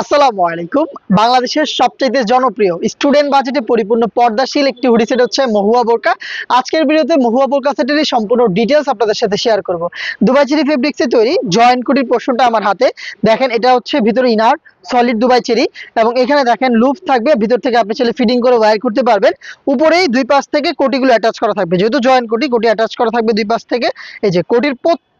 আসসালামু আলাইকুম। বাংলাদেশের সবচেয়ে জনপ্রিয় স্টুডেন্ট বাজেটে পরিপূর্ণ পর্দাশীল একটি হচ্ছে মহুয়া বোরকা। আজকের ভিডিওতে মহুয়া বোরকা সেটেরই সম্পূর্ণ ডিটেলস আপনাদের সাথে শেয়ার করব। দুবাই চেরি ফেব্রিক্সে তৈরি জয়েন্ট কুটির পোর্শনটা আমার হাতে। দেখেন, এটা হচ্ছে ভিতরে ইনার সলিড দুবাই চেরি এবং এখানে দেখেন লুপ থাকবে। ভিতর থেকে আপনি চাইলে ফিটিং করে ওয়্যার করতে পারবেন। উপরেই দুই পাশ থেকে কোটিগুলো অ্যাটাচ করা থাকবে। যেহেতু জয়েন্ট কোটি কোটি অ্যাটাচ করা থাকবে দুই পাশ থেকে। এই যে কোটির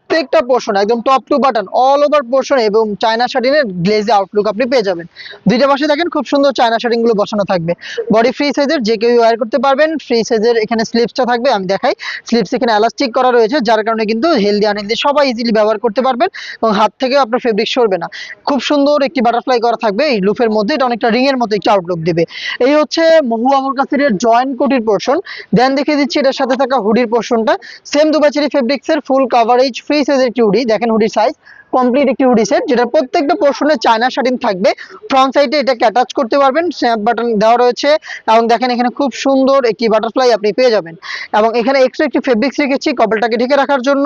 প্রত্যেকটা পোর্শন একদম top to button all over portion এবং চায়না শার্টিনের গ্লেজি আউটলুক আপনি পেয়ে যাবেন। দুইটা পাশে দেখেন খুব সুন্দর চায়না শার্টিংগুলো বসানো থাকবে। বডি ফ্রি সাইজের যে কেউ ওয়্যার করতে পারবেন ফ্রি সাইজের এখানে স্লিপসটা থাকবে, আমি দেখাই। স্লিপস এখানে এলাস্টিক করা রয়েছে, যার কারণে কিন্তু হেলদি আনহেলদি সবাই ইজিলি ব্যবহার করতে পারবেন এবং হাত থেকে আপনার ফেব্রিক সরবে না। খুব সুন্দর একটি বাটারফ্লাই করা থাকবে, এই লুফের মধ্যে এটা অনেকটা রিং এর মতো একটি আউটলুক দেবে। এই হচ্ছে মহুয়া আমার কাছে জয়েন্ট কোটির পোর্শন দেন দেখিয়ে দিচ্ছি এটার সাথে থাকা হুডির পোর্শনটা সেম দুবাচেরি ফেব্রিক্স এর ফুল কাভারেজ ফ্রি সাইজের একটি হুডি দেখেন হুডির সাইজ কমপ্লিট একটি হুডি সেট যেটা প্রত্যেকটা পোর্শনে চায়না শাটিং থাকবে। ফ্রন্ট সাইডে এটাকে অ্যাটাচ করতে পারবেন স্ন্যাপ বাটন দেওয়া রয়েছে, এবং দেখেন এখানে খুব সুন্দর একটি বাটারফ্লাই আপনি পেয়ে যাবেন। এবং এখানে এক্সট্রা একটি ফেব্রিক্স রেখেছি কপালটাকে ঢেকে রাখার জন্য।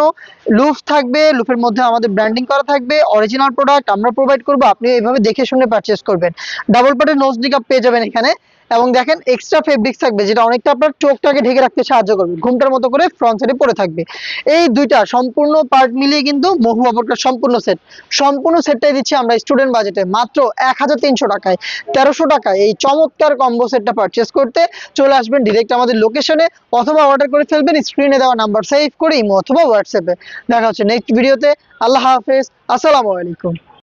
লুফ থাকবে লুফের মধ্যে আমাদের ব্র্যান্ডিং করা থাকবে অরিজিনাল প্রোডাক্ট আমরা প্রোভাইড করব, আপনি এইভাবে দেখে শুনে পারচেস করবেন। ডাবল পার্টের নোজ ডিকাপ পেয়ে যাবেন এখানে। এবং দেখেন এক্সট্রা ফেব্রিক্স থাকবে, যেটা অনেকটা আপনার চোখটাকে ঢেকে রাখতে সাহায্য করবে। ঘুমটার মতো করে ফ্রন্ট সাইডে পরে থাকবে। এই দুইটা সম্পূর্ণ পার্ট মিলিয়ে কিন্তু মহুয়া বোরকার সম্পূর্ণ সেট সম্পূর্ণ সেটটাই দিচ্ছি আমরা স্টুডেন্ট বাজেটে মাত্র এক হাজার তিনশো টাকায়, তেরোশো টাকায় এই চমৎকার কম্বো সেটটা পারচেস করতে চলে আসবেন ডিরেক্ট আমাদের লোকেশনে অথবা অর্ডার করে ফেলবেন স্ক্রিনে দেওয়া নাম্বার সেভ করে ইমো অথবা হোয়াটসঅ্যাপে দেখা হচ্ছে নেক্সট ভিডিওতে আল্লাহ হাফেজ। আসসালামু আলাইকুম।